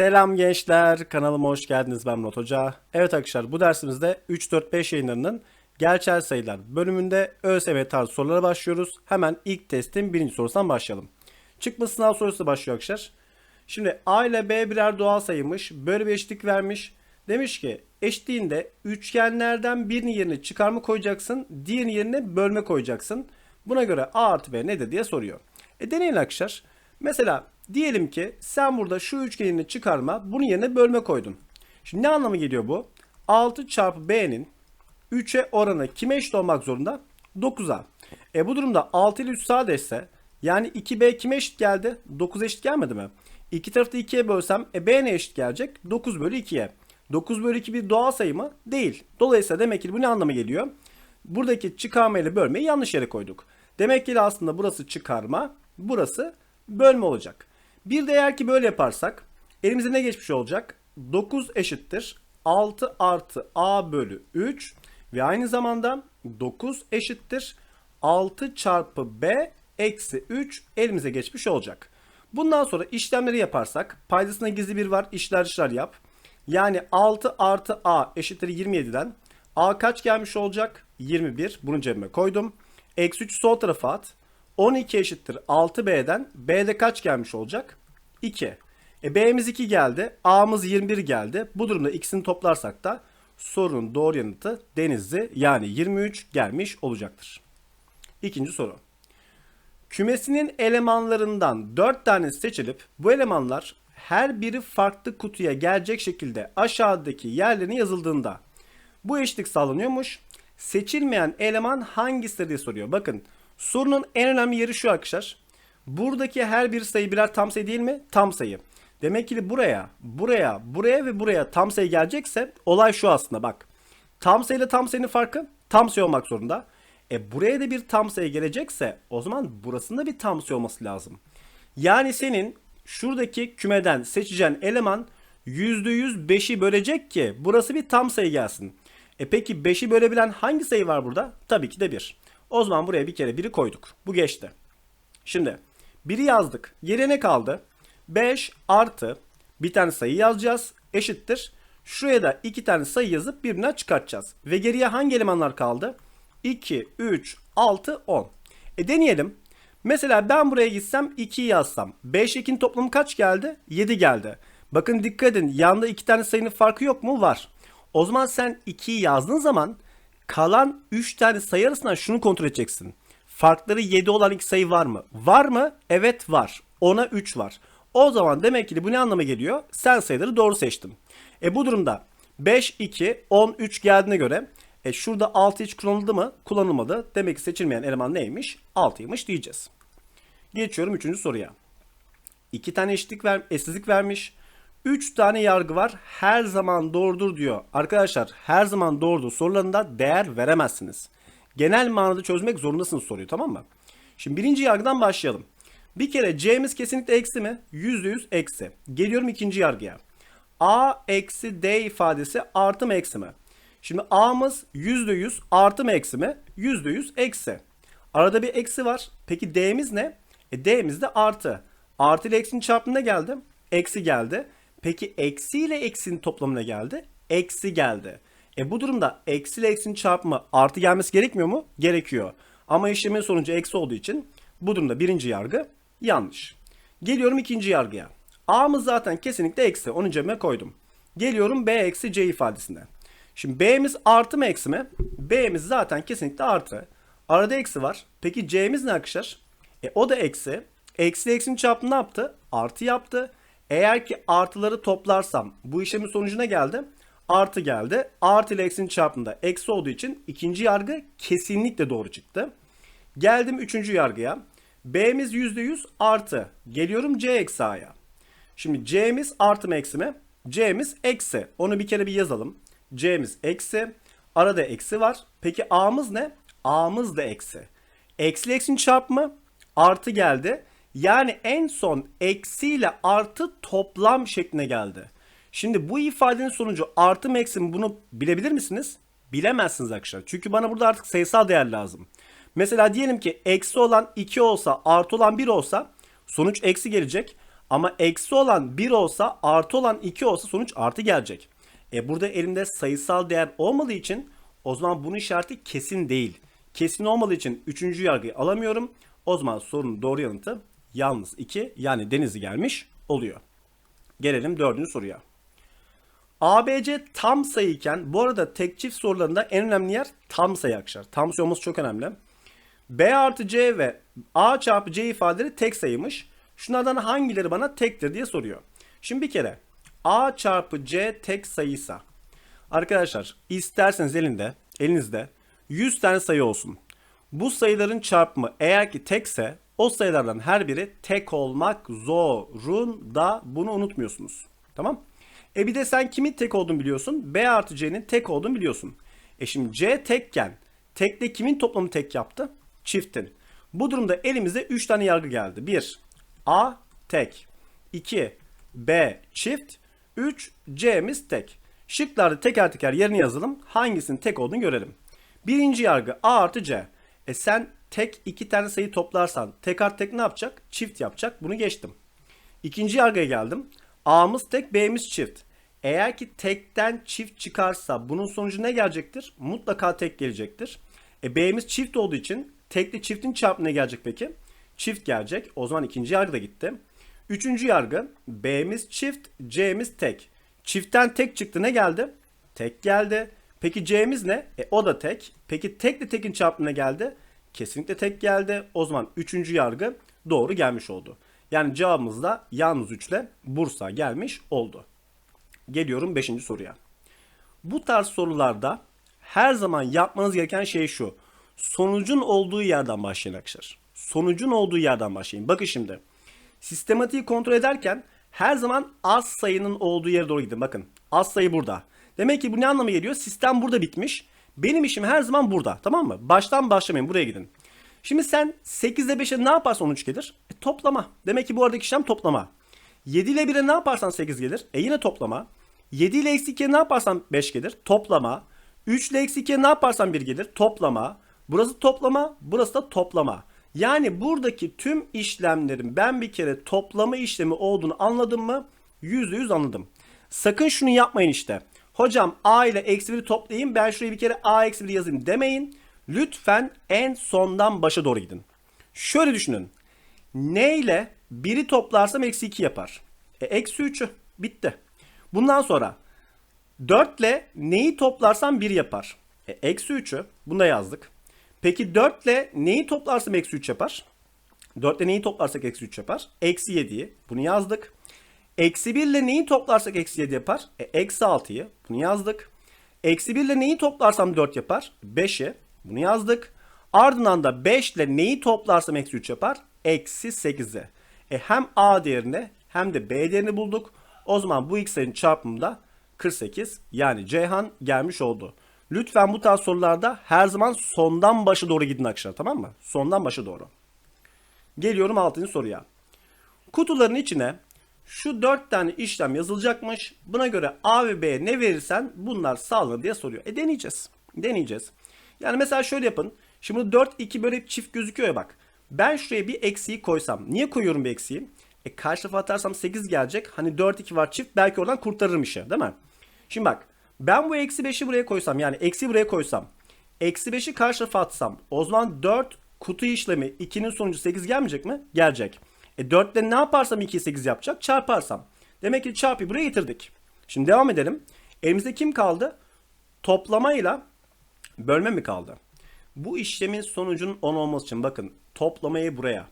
Selam gençler, kanalıma hoş geldiniz ben Murat Hoca. Evet arkadaşlar bu dersimizde 3-4-5 yayınlarının gerçel sayılar bölümünde ÖSYM tarzı sorulara başlıyoruz. Hemen ilk testin birinci sorusundan başlayalım. Çıkma sınav sorusu başlıyor arkadaşlar. Şimdi A ile B birer doğal sayıymış, böyle bir eşitlik vermiş. Demiş ki eşitliğinde üçgenlerden birini yerine çıkarma koyacaksın, diğerini yerine bölme koyacaksın. Buna göre A artı B nedir diye soruyor. E deneyin arkadaşlar. Mesela diyelim ki sen burada şu üçgenini çıkarma, bunun yerine bölme koydun. Şimdi ne anlamı geliyor bu? 6 çarpı B'nin 3'e oranı kime eşit olmak zorunda? 9'a. E bu durumda 6 ile 3 sadeşse yani 2B kime eşit geldi? 9 eşit gelmedi mi? İki tarafı da 2'ye bölsem e B ne eşit gelecek? 9 bölü 2'ye. 9 bölü 2 bir doğal sayı mı? Değil. Dolayısıyla demek ki bu ne anlama geliyor? Buradaki çıkarma ile bölmeyi yanlış yere koyduk. Demek ki aslında burası çıkarma, burası bölme olacak. Bir de eğer ki böyle yaparsak elimize ne geçmiş olacak? 9 eşittir 6 artı a bölü 3 ve aynı zamanda 9 eşittir 6 çarpı b eksi 3 elimize geçmiş olacak. Bundan sonra işlemleri yaparsak paydasına gizli bir var işler işler yap. Yani 6 artı a eşittir 27'den a kaç gelmiş olacak? 21 bunu cebime koydum. Eksi 3 sol tarafa at. 12 eşittir 6b'den b'de kaç gelmiş olacak? 2. E, b'miz 2 geldi. a'mız 21 geldi. Bu durumda ikisini toplarsak da sorunun doğru yanıtı denizli yani 23 gelmiş olacaktır. İkinci soru. Kümesinin elemanlarından 4 tanesi seçilip bu elemanlar her biri farklı kutuya gelecek şekilde aşağıdaki yerlerine yazıldığında bu eşitlik sağlanıyormuş. Seçilmeyen eleman hangisidir diye soruyor. Bakın sorunun en önemli yeri şu arkadaşlar. Buradaki her bir sayı birer tam sayı değil mi? Tam sayı. Demek ki buraya, buraya, buraya ve buraya tam sayı gelecekse olay şu aslında bak. Tam sayı ile tam sayının farkı tam sayı olmak zorunda. E buraya da bir tam sayı gelecekse o zaman burasında bir tam sayı olması lazım. Yani senin şuradaki kümeden seçeceğin eleman %100 5'i bölecek ki burası bir tam sayı gelsin. E peki 5'i bölebilen hangi sayı var burada? Tabii ki de 1. O zaman buraya bir kere 1'i koyduk. Bu geçti. Şimdi 1'i yazdık. Geriye ne kaldı? 5 artı bir tane sayı yazacağız. Eşittir. Şuraya da iki tane sayı yazıp birbirinden çıkartacağız. Ve geriye hangi elemanlar kaldı? 2, 3, 6, 10. E deneyelim. Mesela ben buraya gitsem 2'yi yazsam. 5 2'nin toplamı kaç geldi? 7 geldi. Bakın dikkat edin. Yanda iki tane sayının farkı yok mu? Var. O zaman sen 2'yi yazdığın zaman kalan 3 tane sayı arasından şunu kontrol edeceksin. Farkları 7 olan iki sayı var mı? Var mı? Evet var. 10'a 3 var. O zaman demek ki bu ne anlama geliyor? Sen sayıları doğru seçtin. E bu durumda 5, 2, 10, 3 geldiğine göre e şurada 6 hiç kullanıldı mı? Kullanılmadı. Demek ki seçilmeyen eleman neymiş? 6'ymış diyeceğiz. Geçiyorum 3. soruya. 2 tane eşitlik ver, eşsizlik vermiş. 3 tane yargı var. Her zaman doğrudur diyor. Arkadaşlar her zaman doğrudur sorularında değer veremezsiniz. Genel manada çözmek zorundasınız soruyu tamam mı? Şimdi birinci yargıdan başlayalım. Bir kere C'miz kesinlikle eksi mi? %100 eksi. Geliyorum ikinci yargıya. A eksi D ifadesi artı mı eksi mi? Şimdi A'mız %100 artı mı eksi mi? %100 eksi. Arada bir eksi var. Peki D'miz ne? E D'miz de artı. Artı ile eksinin çarpımına geldi. Eksi geldi. Peki eksi ile eksinin toplamına geldi. Eksi geldi. E bu durumda eksi ile eksinin çarpımı artı gelmesi gerekmiyor mu? Gerekiyor. Ama işlemin sonucu eksi olduğu için bu durumda birinci yargı yanlış. Geliyorum ikinci yargıya. A'mız zaten kesinlikle eksi. Onu cebime koydum. Geliyorum B eksi C ifadesine. Şimdi B'miz artı mı eksi mi? B'miz zaten kesinlikle artı. Arada eksi var. Peki C'miz ne arkadaşlar? E o da eksi. Eksi eksinin çarpımı ne yaptı? Artı yaptı. Eğer ki artıları toplarsam bu işlemin sonucuna geldi. Artı geldi. Artı ile eksinin çarpımında eksi olduğu için ikinci yargı kesinlikle doğru çıktı. Geldim üçüncü yargıya. B'miz %100 artı. Geliyorum C eksi A'ya. Şimdi C'miz artı mı eksi mi? C'miz eksi. Onu bir kere bir yazalım. C'miz eksi. Arada eksi var. Peki A'mız ne? A'mız da eksi. Eksi eksinin çarpımı artı geldi. Yani en son eksi ile artı toplam şekline geldi. Şimdi bu ifadenin sonucu artı eksi mi bunu bilebilir misiniz? Bilemezsiniz arkadaşlar. Çünkü bana burada artık sayısal değer lazım. Mesela diyelim ki eksi olan 2 olsa artı olan 1 olsa sonuç eksi gelecek. Ama eksi olan 1 olsa artı olan 2 olsa sonuç artı gelecek. E burada elimde sayısal değer olmadığı için o zaman bunun işareti kesin değil. Kesin olmadığı için 3. yargıyı alamıyorum. O zaman sorunun doğru yanıtı yalnız 2 yani Denizli gelmiş oluyor. Gelelim dördüncü soruya. ABC tam sayıyken bu arada tek çift sorularında en önemli yer tam sayı arkadaşlar. Tam sayı olması çok önemli. B artı C ve A çarpı C ifadeleri tek sayıymış. Şunlardan hangileri bana tektir diye soruyor. Şimdi bir kere A çarpı C tek sayıysa arkadaşlar isterseniz elinde elinizde 100 tane sayı olsun. Bu sayıların çarpımı eğer ki tekse o sayılardan her biri tek olmak zorunda. Bunu unutmuyorsunuz. Tamam? E bir de sen kimin tek olduğunu biliyorsun. B artı C'nin tek olduğunu biliyorsun. E şimdi C tekken tekle kimin toplamı tek yaptı? Çiftin. Bu durumda elimize 3 tane yargı geldi. 1. A tek. 2. B çift. 3. C'miz tek. Şıklarda teker teker yerini yazalım. Hangisinin tek olduğunu görelim. Birinci yargı A artı C. E sen tek iki tane sayı toplarsan tek artı tek ne yapacak? Çift yapacak. Bunu geçtim. İkinci yargıya geldim. A'mız tek, B'miz çift. Eğer ki tekten çift çıkarsa bunun sonucu ne gelecektir? Mutlaka tek gelecektir. E B'miz çift olduğu için tekli çiftin çarpımı ne gelecek peki? Çift gelecek. O zaman ikinci yargı da gitti. Üçüncü yargı B'miz çift, C'miz tek. Çiftten tek çıktı ne geldi? Tek geldi. Peki C'miz ne? E o da tek. Peki tekle tekin çarpımı ne geldi? Kesinlikle tek geldi. O zaman üçüncü yargı doğru gelmiş oldu. Yani cevabımız da yalnız 3 ile Bursa gelmiş oldu. Geliyorum 5. soruya. Bu tarz sorularda her zaman yapmanız gereken şey şu. Sonucun olduğu yerden başlayın arkadaşlar. Sonucun olduğu yerden başlayın. Bakın şimdi. Sistematiği kontrol ederken her zaman az sayının olduğu yere doğru gidin. Bakın az sayı burada. Demek ki bu ne anlama geliyor? Sistem burada bitmiş. Benim işim her zaman burada. Tamam mı? Baştan başlamayın. Buraya gidin. Şimdi sen 8 ile 5'e ne yaparsan sonuç gelir? E, toplama. Demek ki bu aradaki işlem toplama. 7 ile 1'e ne yaparsan 8 gelir? E yine toplama. 7 ile eksi 2'ye ne yaparsan 5 gelir? Toplama. 3 ile eksi 2'ye ne yaparsan 1 gelir? Toplama. Burası toplama, burası da toplama. Yani buradaki tüm işlemlerin ben bir kere toplama işlemi olduğunu anladım mı? %100 anladım. Sakın şunu yapmayın işte. Hocam a ile eksi 1'i toplayayım ben şuraya bir kere a eksi 1 yazayım demeyin. Lütfen en sondan başa doğru gidin. Şöyle düşünün. Ne ile 1'i toplarsam eksi 2 yapar. E, eksi 3'ü. Bitti. Bundan sonra 4 ile neyi toplarsam 1 yapar. E, eksi 3'ü. Bunu da yazdık. Peki 4 ile neyi toplarsam eksi 3 yapar? 4 ile neyi toplarsak eksi 3 yapar? Eksi 7'yi. Bunu yazdık. Eksi 1 ile neyi toplarsak eksi 7 yapar? E, eksi 6'yı. Bunu yazdık. Eksi 1 ile neyi toplarsam 4 yapar? 5'i. Bunu yazdık. Ardından da 5 ile neyi toplarsam eksi 3 yapar? Eksi 8'i. E hem A değerini hem de B değerini bulduk. O zaman bu x'lerin çarpımı da 48 yani Ceyhan gelmiş oldu. Lütfen bu tarz sorularda her zaman sondan başa doğru gidin arkadaşlar tamam mı? Sondan başa doğru. Geliyorum 6. soruya. Kutuların içine şu 4 tane işlem yazılacakmış. Buna göre A ve B ne verirsen bunlar sağlanır diye soruyor. E deneyeceğiz. Deneyeceğiz. Yani mesela şöyle yapın. Şimdi 4 2 böyle çift gözüküyor ya bak. Ben şuraya bir eksiği koysam. Niye koyuyorum bir eksiği? E karşı tarafa atarsam 8 gelecek. Hani 4 2 var çift belki oradan kurtarırım işi değil mi? Şimdi bak ben bu eksi 5'i buraya koysam yani eksi buraya koysam. Eksi 5'i karşı tarafa atsam. O zaman 4 kutu işlemi 2'nin sonucu 8 gelmeyecek mi? Gelecek. E 4 ile ne yaparsam 2'yi 8 yapacak? Çarparsam. Demek ki çarpıyı buraya getirdik. Şimdi devam edelim. Elimizde kim kaldı? Toplamayla bölme mi kaldı? Bu işlemin sonucunun 10 olması için bakın toplamayı buraya.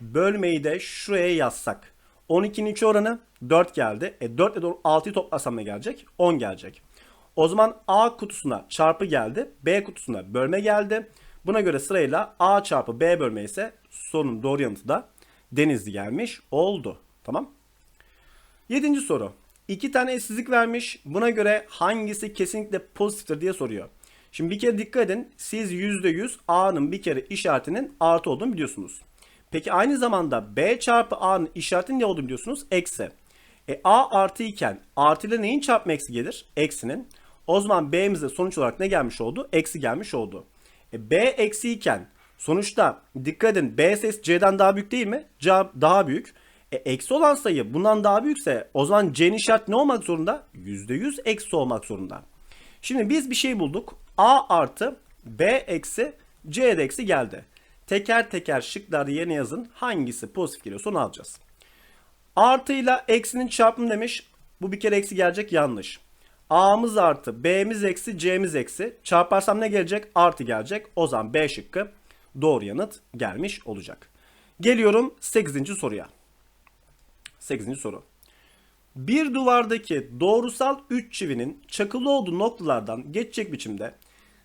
Bölmeyi de şuraya yazsak. 12'nin 3 oranı 4 geldi. E 4 ile 6'yı toplarsam ne gelecek? 10 gelecek. O zaman A kutusuna çarpı geldi. B kutusuna bölme geldi. Buna göre sırayla A çarpı B bölme ise sorunun doğru yanıtı da Denizli gelmiş oldu. Tamam. Yedinci soru. İki tane eşsizlik vermiş. Buna göre hangisi kesinlikle pozitiftir diye soruyor. Şimdi bir kere dikkat edin. Siz %100 A'nın bir kere işaretinin artı olduğunu biliyorsunuz. Peki aynı zamanda B çarpı A'nın işaretinin ne olduğunu biliyorsunuz? Eksi. E A artı iken artı ile neyin çarpma eksi gelir? Eksinin. O zaman B'mize sonuç olarak ne gelmiş oldu? Eksi gelmiş oldu. E B eksi iken sonuçta dikkat edin B ses C'den daha büyük değil mi? C daha büyük. E, eksi olan sayı bundan daha büyükse o zaman C'nin şart ne olmak zorunda? %100 eksi olmak zorunda. Şimdi biz bir şey bulduk. A artı B eksi C eksi geldi. Teker teker şıkları yerine yazın. Hangisi pozitif geliyorsa onu alacağız. Artıyla eksinin çarpımı demiş. Bu bir kere eksi gelecek yanlış. A'mız artı, B'miz eksi, C'miz eksi. Çarparsam ne gelecek? Artı gelecek. O zaman B şıkkı doğru yanıt gelmiş olacak. Geliyorum 8. soruya. 8. soru. Bir duvardaki doğrusal 3 çivinin çakılı olduğu noktalardan geçecek biçimde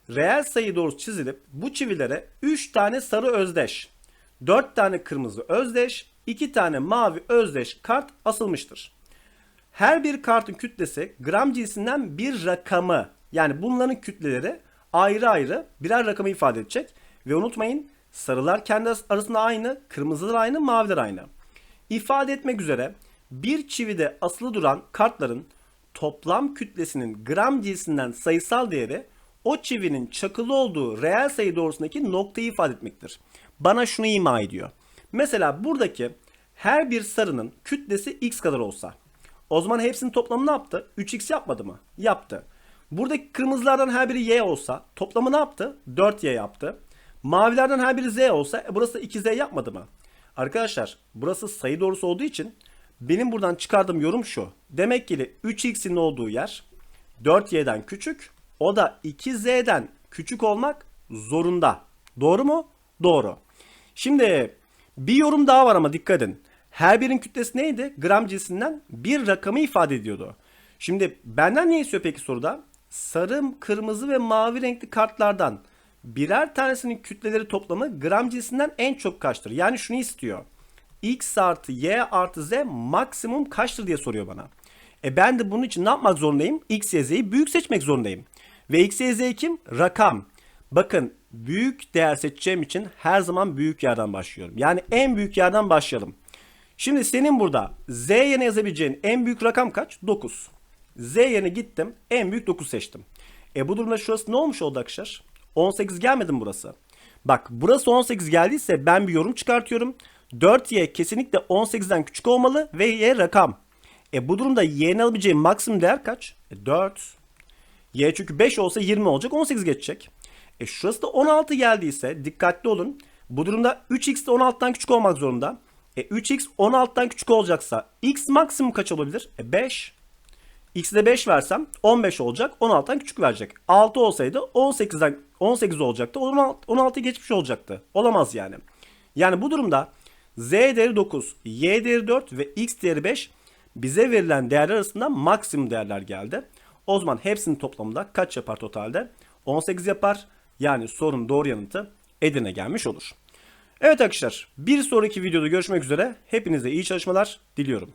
reel sayı doğrusu çizilip bu çivilere 3 tane sarı özdeş, 4 tane kırmızı özdeş, 2 tane mavi özdeş kart asılmıştır. Her bir kartın kütlesi gram cinsinden bir rakamı yani bunların kütleleri ayrı ayrı birer rakamı ifade edecek. Ve unutmayın sarılar kendi arasında aynı, kırmızılar aynı, maviler aynı. İfade etmek üzere bir çivide asılı duran kartların toplam kütlesinin gram cinsinden sayısal değeri o çivinin çakılı olduğu reel sayı doğrusundaki noktayı ifade etmektir. Bana şunu ima ediyor. Mesela buradaki her bir sarının kütlesi x kadar olsa o zaman hepsinin toplamı ne yaptı? 3x yapmadı mı? Yaptı. Buradaki kırmızılardan her biri y olsa toplamı ne yaptı? 4y yaptı. Mavilerden her biri z olsa e, burası 2z yapmadı mı? Arkadaşlar burası sayı doğrusu olduğu için benim buradan çıkardığım yorum şu. Demek ki 3x'in olduğu yer 4y'den küçük. O da 2z'den küçük olmak zorunda. Doğru mu? Doğru. Şimdi bir yorum daha var ama dikkat edin. Her birinin kütlesi neydi? Gram cinsinden bir rakamı ifade ediyordu. Şimdi benden ne istiyor peki soruda? Sarı, kırmızı ve mavi renkli kartlardan birer tanesinin kütleleri toplamı gram cinsinden en çok kaçtır? Yani şunu istiyor. X artı Y artı Z maksimum kaçtır diye soruyor bana. E ben de bunun için ne yapmak zorundayım? X, Y, Z'yi büyük seçmek zorundayım. Ve X, Y, Z kim? Rakam. Bakın büyük değer seçeceğim için her zaman büyük yerden başlıyorum. Yani en büyük yerden başlayalım. Şimdi senin burada Z yerine yazabileceğin en büyük rakam kaç? 9. Z yerine gittim. En büyük 9 seçtim. E bu durumda şurası ne olmuş oldu arkadaşlar? 18 gelmedi mi burası? Bak burası 18 geldiyse ben bir yorum çıkartıyorum. 4y kesinlikle 18'den küçük olmalı ve y rakam. E bu durumda y'nin alabileceği maksimum değer kaç? E 4. Y çünkü 5 olsa 20 olacak 18 geçecek. E şurası da 16 geldiyse dikkatli olun. Bu durumda 3x de 16'dan küçük olmak zorunda. E 3x 16'dan küçük olacaksa x maksimum kaç olabilir? E 5. X'e 5 versem 15 olacak. 16'dan küçük verecek. 6 olsaydı 18'den 18 olacaktı. 16, 16'yı geçmiş olacaktı. Olamaz yani. Yani bu durumda Z değeri 9, Y değeri 4 ve X değeri 5 bize verilen değerler arasında maksimum değerler geldi. O zaman hepsinin toplamında kaç yapar totalde? 18 yapar. Yani sorunun doğru yanıtı Edirne gelmiş olur. Evet arkadaşlar bir sonraki videoda görüşmek üzere. Hepinize iyi çalışmalar diliyorum.